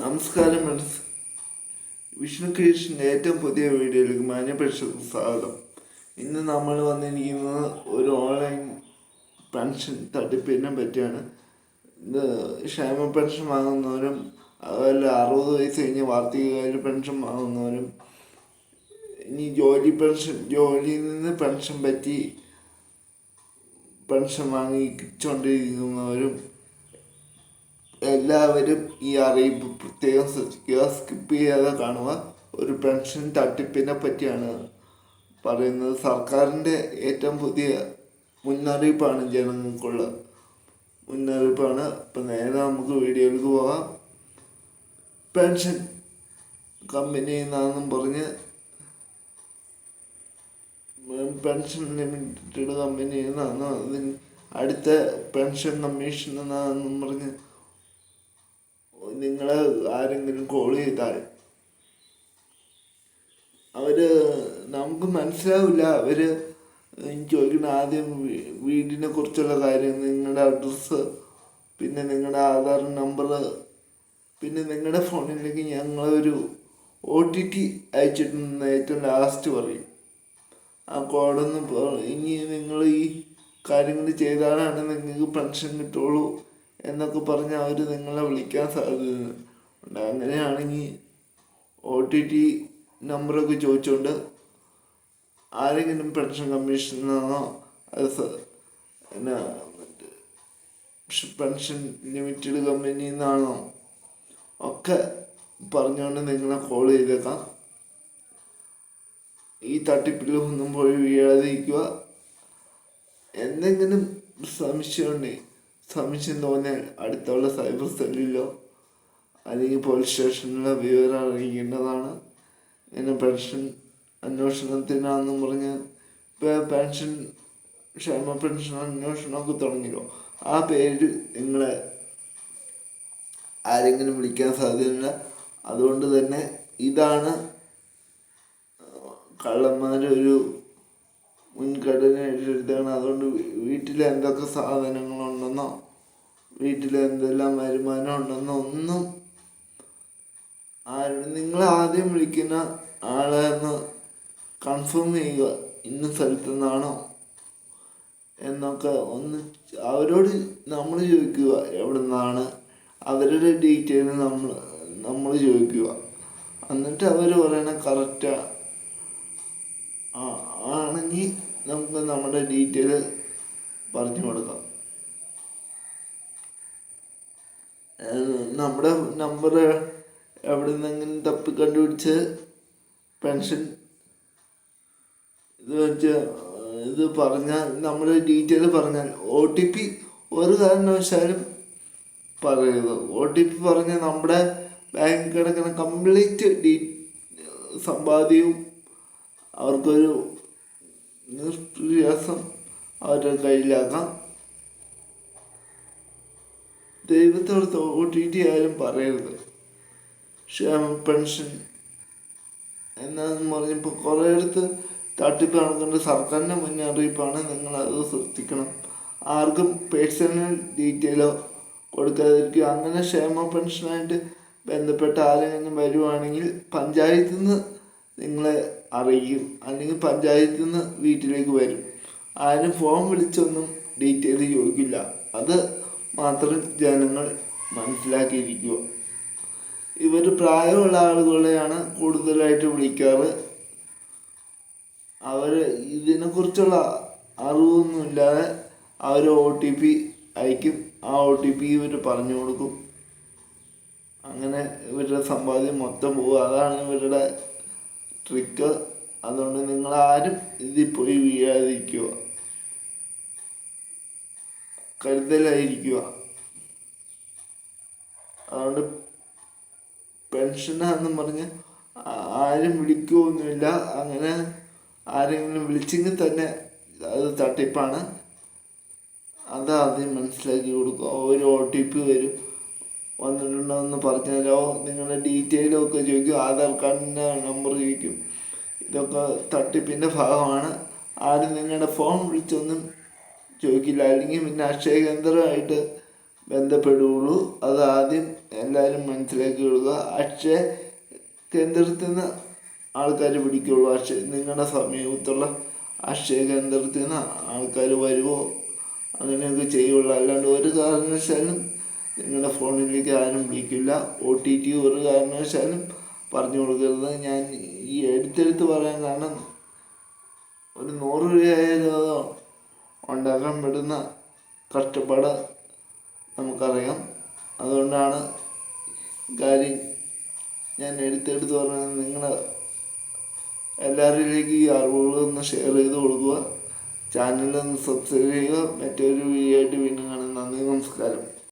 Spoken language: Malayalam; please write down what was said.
നമസ്കാരം ഫ്രണ്ട്സ് വിഷ്ണു കൃഷ്ണന്റെ ഏറ്റവും പുതിയ വീഡിയോയിലേക്ക് മാന്യപേക്ഷകർക്ക് സ്വാഗതം. ഇന്ന് നമ്മൾ വന്നിരിക്കുന്നത് ഒരു ഓൺലൈൻ പെൻഷൻ തട്ടിപ്പിനെ പറ്റിയാണ്. ഇത് ക്ഷേമ പെൻഷൻ വാങ്ങുന്നവരും അതുപോലെ അറുപത് വയസ്സ് കഴിഞ്ഞ് വാർഷികകാര്യ പെൻഷൻ വാങ്ങുന്നവരും ഇനി ജോലി പെൻഷൻ ജോലിയിൽ നിന്ന് പെൻഷൻ പറ്റി പെൻഷൻ വാങ്ങിച്ചുകൊണ്ടിരിക്കുന്നവരും എല്ലാവരും ഈ അറിയിപ്പ് പ്രത്യേകം ശ്രദ്ധിക്കുക. സ്കിപ്പ് ചെയ്യാതെ കാണുക. ഒരു പെൻഷൻ തട്ടിപ്പിനെ പറ്റിയാണ് പറയുന്നത്. സർക്കാരിന്റെ ഏറ്റവും പുതിയ മുന്നറിയിപ്പാണ് ജനങ്ങൾക്കുള്ള മുന്നറിയിപ്പാണ്. അപ്പം നേരെ നമുക്ക് വീഡിയോയിലേക്ക് പോകാം. പെൻഷൻ കമ്പനിയിൽ നിന്നാണെന്നും പറഞ്ഞ് പെൻഷൻ ലിമിറ്റഡ് കമ്പനിയിൽ നിന്നാണ് അതിന് അടുത്ത പെൻഷൻ കമ്മീഷൻ എന്നാണെന്നും പറഞ്ഞ് നിങ്ങളെ ആരെങ്കിലും കോൾ ചെയ്താൽ അവർ നമുക്ക് മനസ്സിലാവില്ല. അവർ ചോദിക്കുന്ന ആദ്യം വീടിനെ കുറിച്ചുള്ള കാര്യം നിങ്ങളുടെ അഡ്രസ്സ് പിന്നെ നിങ്ങളുടെ ആധാർ നമ്പർ പിന്നെ നിങ്ങളുടെ ഫോണിലേക്ക് ഞങ്ങളൊരു ഒ ടി ടി അയച്ചിട്ടുണ്ടെന്ന് ഏറ്റവും ലാസ്റ്റ് പറയും. ആ കോഡൊന്ന് ഇനി നിങ്ങൾ ഈ കാര്യങ്ങൾ ചെയ്താലാണ് നിങ്ങൾക്ക് പെൻഷൻ കിട്ടുള്ളൂ. എന്നൊക്കെ പറഞ്ഞ് അവർ നിങ്ങളെ വിളിക്കാൻ സാധ്യതയുണ്ട്. അങ്ങനെയാണെങ്കിൽ ഒ ടി ടി നമ്പറൊക്കെ ചോദിച്ചുകൊണ്ട് ആരെങ്കിലും പെൻഷൻ കമ്മീഷനിൽ നിന്നോ അത് എന്നാ പെൻഷൻ ലിമിറ്റഡ് കമ്പനിയിൽ നിന്നാണോ ഒക്കെ പറഞ്ഞുകൊണ്ട് നിങ്ങളെ കോൾ ചെയ്തേക്കാം. ഈ തട്ടിപ്പിൽ ഒന്നും പോയി വീഴാതിരിക്കുക. എന്തെങ്കിലും സംശയമുണ്ടെങ്കിൽ സംശയം തോന്നിയാൽ അടുത്തുള്ള സൈബർ സെല്ലിലോ അല്ലെങ്കിൽ പോലീസ് സ്റ്റേഷനിലോ വിവരം അറിയിക്കേണ്ടതാണ്. ഇങ്ങനെ പെൻഷൻ അന്വേഷണത്തിനാണെന്നും പറഞ്ഞ് ഇപ്പോൾ പെൻഷൻ ക്ഷേമ പെൻഷൻ അന്വേഷണമൊക്കെ തുടങ്ങിയോ? ആ പേര് നിങ്ങളെ ആരെങ്കിലും വിളിക്കാൻ സാധ്യതയില്ല. അതുകൊണ്ട് തന്നെ ഇതാണ് കള്ളന്മാരൊരു മുൻഗണന ഏറ്റെടുത്താണ് അതുകൊണ്ട് വീട്ടിൽ എന്തൊക്കെ സാധനങ്ങളുണ്ടെന്നോ വീട്ടിൽ എന്തെല്ലാം വരുമാനം ഉണ്ടെന്നോ ഒന്നും ആരും നിങ്ങൾ ആദ്യം വിളിക്കുന്ന ആളെ ഒന്ന് കൺഫേം ചെയ്യുക. ഇന്ന സ്ഥലത്തു നിന്നാണോ എന്നൊക്കെ ഒന്ന് അവരോട് നമ്മൾ ചോദിക്കുക. എവിടെ നിന്നാണ് അവരുടെ ഡീറ്റെയിൽ നമ്മൾ നമ്മൾ ചോദിക്കുക. എന്നിട്ട് അവർ പറയണ കറക്റ്റാണ് ആണെങ്കിൽ നമുക്ക് നമ്മുടെ ഡീറ്റെയിൽ പറഞ്ഞു കൊടുക്കാം. നമ്മുടെ നമ്പർ എവിടെ നിന്നെങ്കിലും തപ്പി കണ്ടുപിടിച്ച് പെൻഷൻ ഇത് വെച്ച് ഇത് പറഞ്ഞാൽ നമ്മുടെ ഡീറ്റെയിൽ പറഞ്ഞാൽ ഒ ടി പി ഒരു കാരണവശാലും പറയരുത് ഒ ടി പി പറഞ്ഞ് നമ്മുടെ ബാങ്കിൽ കിടക്കുന്ന കംപ്ലീറ്റ് ഡീ സമ്പാദ്യവും അവർക്കൊരു നിഷ്പ്രയാസം അവരുടെ കയ്യിലാക്കാം ദൈവത്തോട് ഒ ടി ടി ആരും പറയരുത്. ക്ഷേമ പെൻഷൻ എന്നാന്ന് പറഞ്ഞപ്പോൾ കുറേയിടത്ത് തട്ടിപ്പ് നടക്കേണ്ട സർക്കാരിന്റെ മുന്നറിയിപ്പാണ് നിങ്ങൾ അത് ശ്രദ്ധിക്കണം. ആർക്കും പേഴ്സണൽ ഡീറ്റെയിലോ കൊടുക്കാതിരിക്കുക. അങ്ങനെ ക്ഷേമ പെൻഷനായിട്ട് ബന്ധപ്പെട്ട ആരെങ്കിലും വരുവാണെങ്കിൽ പഞ്ചായത്തിൽ നിന്ന് നിങ്ങളെ അറിയിക്കും അല്ലെങ്കിൽ പഞ്ചായത്തിൽ നിന്ന് വീട്ടിലേക്ക് വരും. ആരും ഫോൺ വിളിച്ചൊന്നും ഡീറ്റെയിൽ ചോദിക്കില്ല. അത് മാത്രം ജനങ്ങൾ മനസ്സിലാക്കിയിരിക്കുക. ഇവർ പ്രായമുള്ള ആളുകളെയാണ് കൂടുതലായിട്ട് വിളിക്കാറ്. അവർ ഇതിനെക്കുറിച്ചുള്ള അറിവൊന്നുമില്ലാതെ അവർ ഒ ടി പി അയക്കും. ആ ഒ ടി പി ഇവർ പറഞ്ഞു കൊടുക്കും. അങ്ങനെ ഇവരുടെ സമ്പാദ്യം മൊത്തം പോകും. അതാണ് ഇവരുടെ ട്രിക്ക് അതുകൊണ്ട് നിങ്ങൾ ആരും ഇതിൽ പോയി വീഴാതിരിക്കുക കരുതലായിരിക്കുക. അതുകൊണ്ട് പെൻഷനാന്ന് പറഞ്ഞ് ആരും വിളിക്കുകയൊന്നുമില്ല. അങ്ങനെ ആരെങ്കിലും വിളിച്ചെങ്കിൽ തന്നെ അത് തട്ടിപ്പാണ്. അത് ആദ്യം മനസ്സിലാക്കി കൊടുക്കുക. ഒരു ഒ ടി പി വരും. വന്നിട്ടുണ്ടോ പറഞ്ഞു പറഞ്ഞാലോ നിങ്ങളുടെ ഡീറ്റെയിലും ഒക്കെ ചോദിക്കും. ആധാർ കാർഡിന്റെ നമ്പർ ചോദിക്കും. ഇതൊക്കെ തട്ടിപ്പിന്റെ ഭാഗമാണ്. ആരും നിങ്ങളുടെ ഫോൺ വിളിച്ചൊന്നും ചോദിക്കില്ല. അല്ലെങ്കിൽ പിന്നെ അക്ഷയ കേന്ദ്രമായിട്ട് ബന്ധപ്പെടുകയുള്ളൂ. അത് ആദ്യം എല്ലാവരും മനസ്സിലാക്കി കൊടുക്കുക. അക്ഷയ കേന്ദ്രത്തിൽ നിന്ന് ആൾക്കാർ പിടിക്കുള്ളൂ. അക്ഷയ നിങ്ങളുടെ സമീപത്തുള്ള അക്ഷയ കേന്ദ്രത്തിൽ നിന്ന് ആൾക്കാർ വരുമോ അങ്ങനെയൊക്കെ ചെയ്യുള്ളൂ. അല്ലാണ്ട് ഒരു കാരണവശാലും നിങ്ങളുടെ ഫോണിലേക്ക് ആരും വിളിക്കില്ല. ഒ ടി ടി ഒരു കാരണവശാലും പറഞ്ഞു കൊടുക്കരുത്. ഞാൻ ഈ എടുത്തെടുത്ത് പറയാൻ കാരണം ഒരു നൂറ് രൂപയായാലും ഉണ്ടാക്കാൻ പെടുന്ന കഷ്ടപ്പാട് നമുക്കറിയാം. അതുകൊണ്ടാണ് കാര്യം ഞാൻ എടുത്തെടുത്ത് പറഞ്ഞത്. നിങ്ങൾ എല്ലാവരിലേക്ക് ഈ അറിവുകളൊന്ന് ഷെയർ ചെയ്ത് കൊടുക്കുക. ചാനലൊന്ന് സബ്സ്ക്രൈബ് ചെയ്യുക. മറ്റൊരു വീഡിയോ ആയിട്ട് വീണ്ടും കാണാം. നന്ദി നമസ്കാരം.